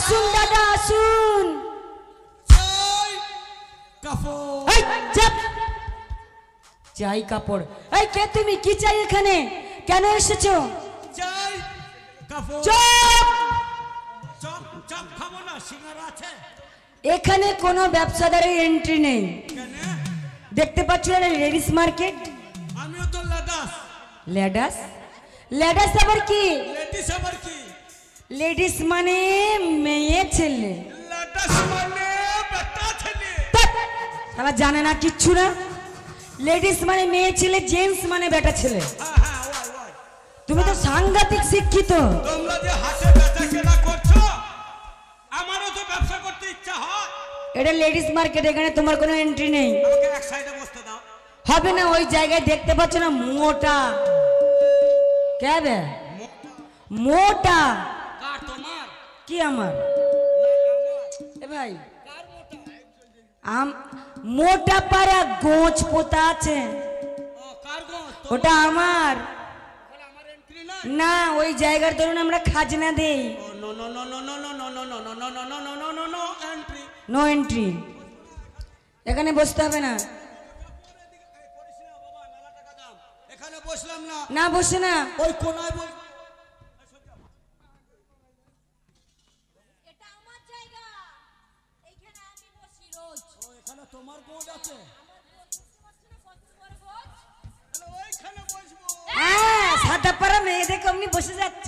আসুন দাদা আসুন। চাই কাপড়। এই, কে তুমি? কি চাই এখানে? কেন এসেছ? চাই কাপড়। চুপ। চপ চপ খাব না সিঙ্গারা আছে। এখানে কোনো ব্যবসাদারের এন্ট্রি নেই। দেখতে পাচ্ছ না লেডিস মার্কেট? আমিও তো লাদাস। লেডাস লেডাস আবার কি? লেডিস আবার কি? লেডিস মানে মেয়ে ছেলে। মানে শালা জানে না কিচ্ছু না। লেডিস মানে মেয়ে ছেলে জেন্টস মানে বেটা ছেলে। হ্যাঁ হ্যাঁ তুমি তো সাংঘাতিক শিক্ষিত। তোমরা যে হাটে বেচা কেনা করছ আমারও তো ব্যবসা করতে ইচ্ছা হয়। এটা লেডিস মার্কেট এখানে তোমার কোনো এন্ট্রি নেই। আমাকে এক সাইডে বসতে দাও। হবে না ওই জায়গায় দেখতে পাচ্ছ না মোটা। কে বে? মোটা। কি আমার? এ ভাই মোটা পাড়া গোঁচ পোতা আছে। ওটা আমার। না ওই জায়গার ধরুন আমরা খাজনা দেই। নো এন্ট্রি এখানে বসতে হবে না। না। বসে না। ওই কোনায় সাদা পাড়া অমনি বসে যাচ্ছ?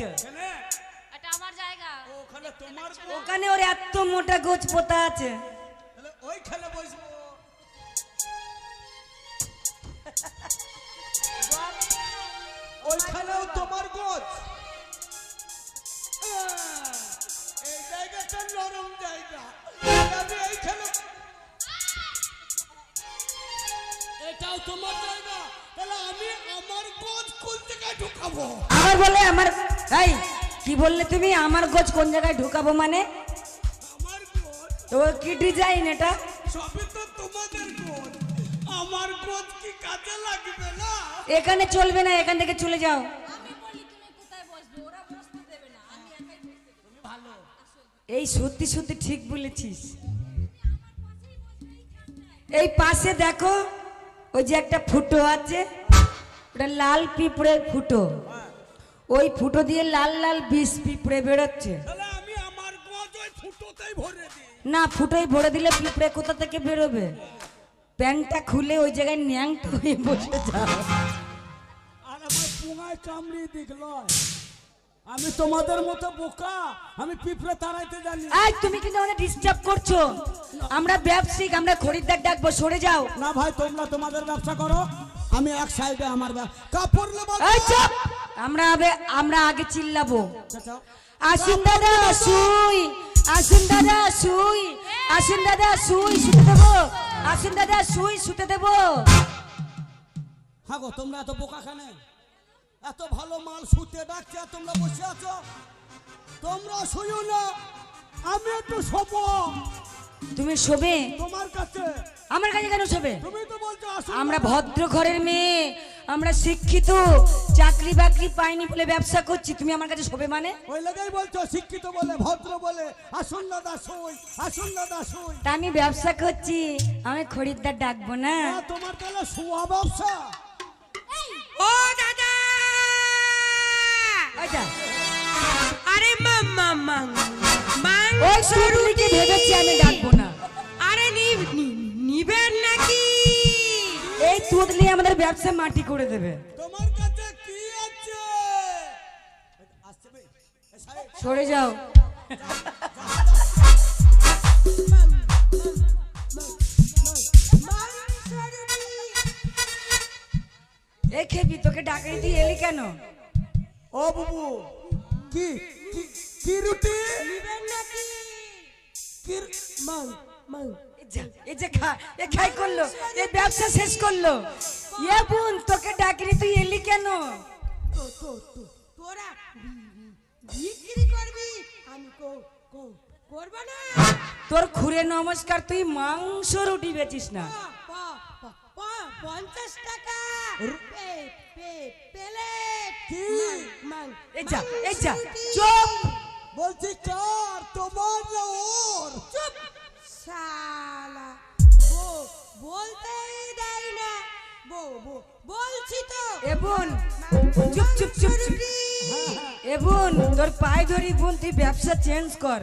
এটা আমার জায়গা। ওখানে তোমার ওখানে ওর এত মোটা গোছ পোতা আছে ওইখানে বসবো। ওইখানেও তোমার গোদ এই কি বললে তুমি? আমার গোছ কোন জায়গায় ঢুকাবো মানে? তো কি ডিজাইন এটা? সবই তো তোমাদের গোদ আমার গোদ কি কাজে লাগবে না? এখানে চলবে না এখান থেকে চলে যাও। আমি বলি তুমি কোথায় বসবে? ওরা বসতে দেবে না আমি একাই বসতে দেবো ভালো। এই সত্যি সত্যি ঠিক বলেছিস। এই পাশে দেখো ওই যে একটা ফুটো আছে ওটা লাল পিঁপড়ের ফুটো। ওই ফুটো দিয়ে লাল লাল বিষ পিঁপড়ে বেরোচ্ছে। না ফুটোই ভরে দিলে পিঁপড়ে কোথা থেকে বেরোবে? প্যান্টটা খুলে ওই জায়গায় ন্যাংটা হয়ে বসে যাও। আর আমার পুঙায় কামড়িয়ে দেখল আমি তোমাদের মতো বোকা আমি পিঁপড়ে তাড়াইতে জানি আজ তুমি কিন্তু আমাদের ডিস্টার্ব করছ। আমরা ব্যবসায়িক আমরা খরিদ্দার ডাকবো সরে যাও। না ভাই তোমরা তোমাদের ব্যবসা করো। আমি এক সাইডে আমার কাপড় নেব এই চুপ! আমরা আমরা আগে চিল্লাবো। আসুন দাদা শুই আসুন দাদা শুই আসুন দাদা সুই শুতে দেবো। আসুন দাদা সুই শুতে দেবো। হ্যাঁ গো তোমরা এত বোকা খানে এত ভালো মাল শুতে ডাকছে তোমরা বসে আছো? তোমরা শুইও না। আমি একটু শোবো। তুমি শোবে? তোমার কাছে। আমার কাছে কেন শোবে? তুমি তো বলছো আমরা ভদ্র ঘরের মেয়ে। আমরা শিক্ষিত চাকরি বাকরি পাইনি বলে ব্যবসা করছি তুমি আমার কাছে শোবে মানে? ওই লেগেই বলছো শিক্ষিত বলে ভদ্র বলে আসুন দাদা শুই আসুন দাদা শুই তা আমি ব্যবসা করছি আমি খরিদ্দার ডাকবো না? হ্যাঁ, তোমার তাহলে শুয়া ব্যবসা? ও দাদা! আচ্ছা। আরে মাম্মা মাং ওই মাংস সুটলিকে ভেবেছি আমি ডাকবো না। আরে নি- নি- নিবেন নাকি? এই তুতলি আমাদের ব্যবসা মাটি করে দেবে। তোমার কাছে কি আছে? সরে যাও। এ খেপি তোকে ডাকাই দিয়ে এলি কেন? ও বুবু কি কি- কি রুটি? নিবেন নাকি? কি মাং মাং এ যে খা এ খাই করল এই ব্যবসা শেষ করল। এ বোন তোকে তুই এলি কেন? তোরা বিক্রি করবি? আমি কো কো না। তোর খুরে নমস্কার তুই মাংস রুটি বেচিস না। পঞ্চাশ টাকা। পে- পে- প্লেট কি? মাং এই শালা। বউ বলতেই দেয় না। বউ বউ বলছি তো। এ বোন চুপ চুপ চুপ এ বোন তোর পায়ে ধরি বোন তুই ব্যবসা চেঞ্জ কর।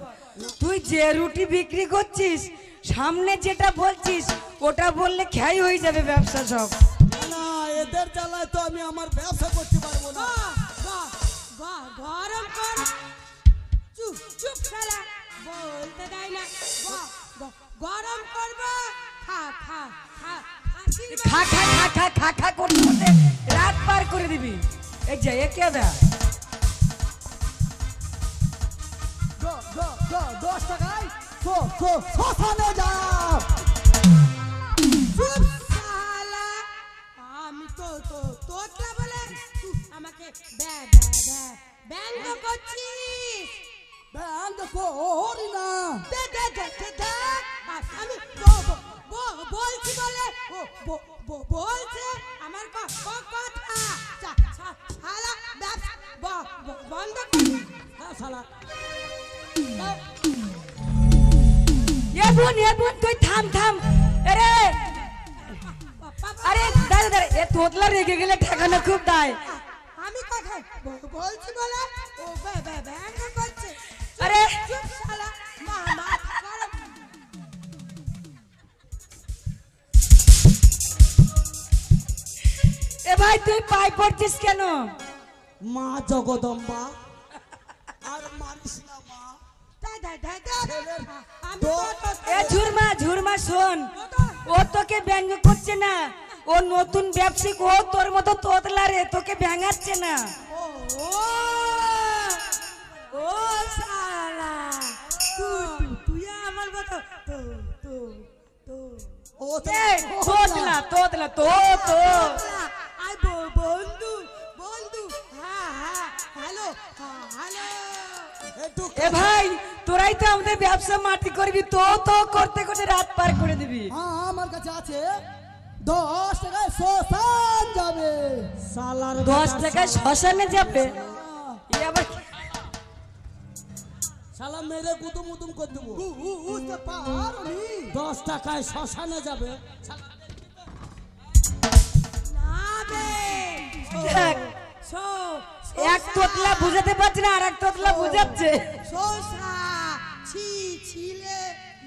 তুই যে রুটি বিক্রি করছিস সামনে যেটা বলছিস ওটা বললে খ্যাই হয়ে যাবে ব্যবসা সব। না এদের চালায় তো আমি আমার ব্যবসা করতে পারব না। গরম কর। চুপ চুপ বলতে দেয় না। গরম করব। খা খা খা খা খা খা খা খা খা করতে করতে রাত পার করে দিবি। এই যে এ কে দা দ- দ- দ- দশ টাকায় শ্মশানে যাও বলছে আমার কথা। শালা বন্ধ হ্যাঁ শালা। তুই থাম থাম। আরে আরে দাঁড়া দাঁড়া এ তোতলা রেগে গেলে ঠেকানো খুব দায়। আমি কথা বলছি বলে ও বে- বে- ব্যঙ্গ করছে। আরে! শালা। মা মাথা এ ভাই তুই পাই পড়ছিস কেন? মা জগদম্বা আর মারিস না মা। ঝুরমা ঝুরমা শোন। ও তোকে ব্যঙ্গ করছে না। ও নতুন ব্যবসায়িক ও তোর মতো তোতলা রে তোকে ভ্যাঙাচ্ছে না। ও তুই আমার মতো তো তো তো। ও তোতলা। তোতলা তো তো এ ভাই তোরাই তো আমাদের ব্যবসা মাটি করবি তো তো করতে করতে রাত পার করে দিবি। হ্যাঁ আমার কাছে আছে। দশ টাকায় শ্মশান যাবে। সালার দশ টাকায় শ্মশানে যাবে। আবার? শালা মেরে গুদুম উদুম করে দেবো। বুঝতে পারি দশ টাকায় শ্মশানে যাবে। না এক তোতলা বুঝাতে পারছে না আর এক তোতলা বুঝাচ্ছে। শোষা ছি ছিলে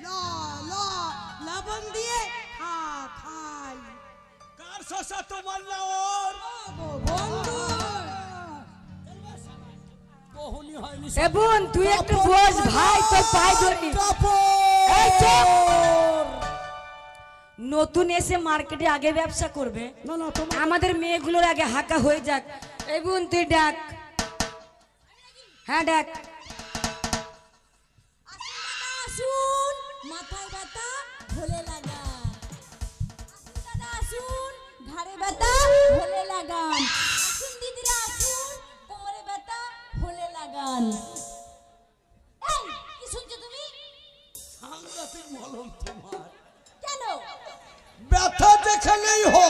ল ল লবণ দিয়ে খা খাই। কার শশা তোমার না ওর বন্ধু। কহনি হয়নি এ বোন তুই একটু বস ভাই তোর পায়ে ধরি এই চুপ! নতুন এসে মার্কেটে আগে ব্যবসা করবে। না না আমাদের মেয়েগুলোর আগে হাঁকা হয়ে যাক। এই বোন তুই ডাক। হ্যাঁ ডাক। আসুন মাথায় ব্যথা ভোলে লাগান আসুন দাদা আসুন ঘাড়ে ব্যথা ভোলে লাগান আসুন দিদিরা আসুন কোমরে ব্যথা ভোলে লাগান এই কি শুনছো তুমি? সাংঘাতিক মলম তোমার। কেন? ব্যথা দেখালেই হো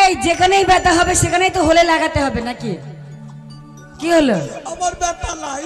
এই, যেখানেই ব্যথা হবে, সেখানেই তো হলে লাগাতে হবে নাকি? কি হলো? আমার ব্যথা নাই।